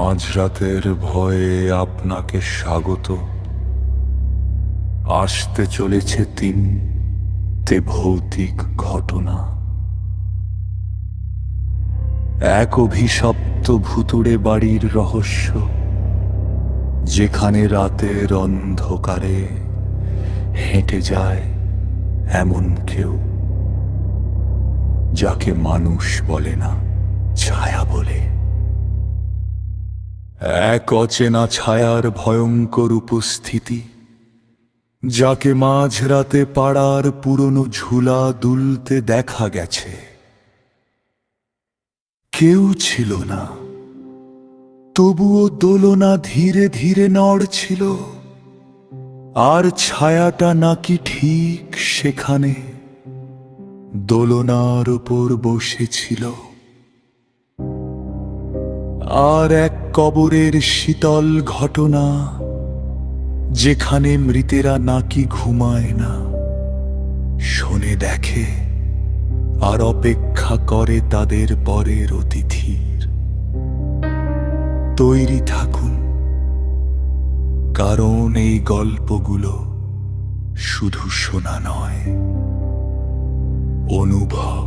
মাঝরাতের ভয়ে আপনাকে স্বাগত। আসতে চলেছে তিনটে ভৌতিক ঘটনা। এক অভিশপ্ত ভুতুড়ে বাড়ির রহস্য, যেখানে রাতের অন্ধকারে হেঁটে যায় এমন কেউ, যাকে মানুষ বলে না, ছায়া বলে। এক অচেনা ছায়ার ভয়ঙ্কর উপস্থিতি, যাকে মাঝরাতে পাড়ার পুরনো ঝুলা দুলতে দেখা গেছে। কেউ ছিল না, তবুও দোলনা ধীরে ধীরে নড়ছিল আর ছায়াটা নাকি ঠিক সেখানে দোলনার উপর বসেছিল। আর এক কবরের শীতল ঘটনা, যেখানে মৃতেরা নাকি ঘুমায় না, শোনে দেখে আর অপেক্ষা করে তাদের পরের অতিথির। তৈরি থাকুন, কারণ এই গল্পগুলো শুধু শোনা নয়, অনুভব।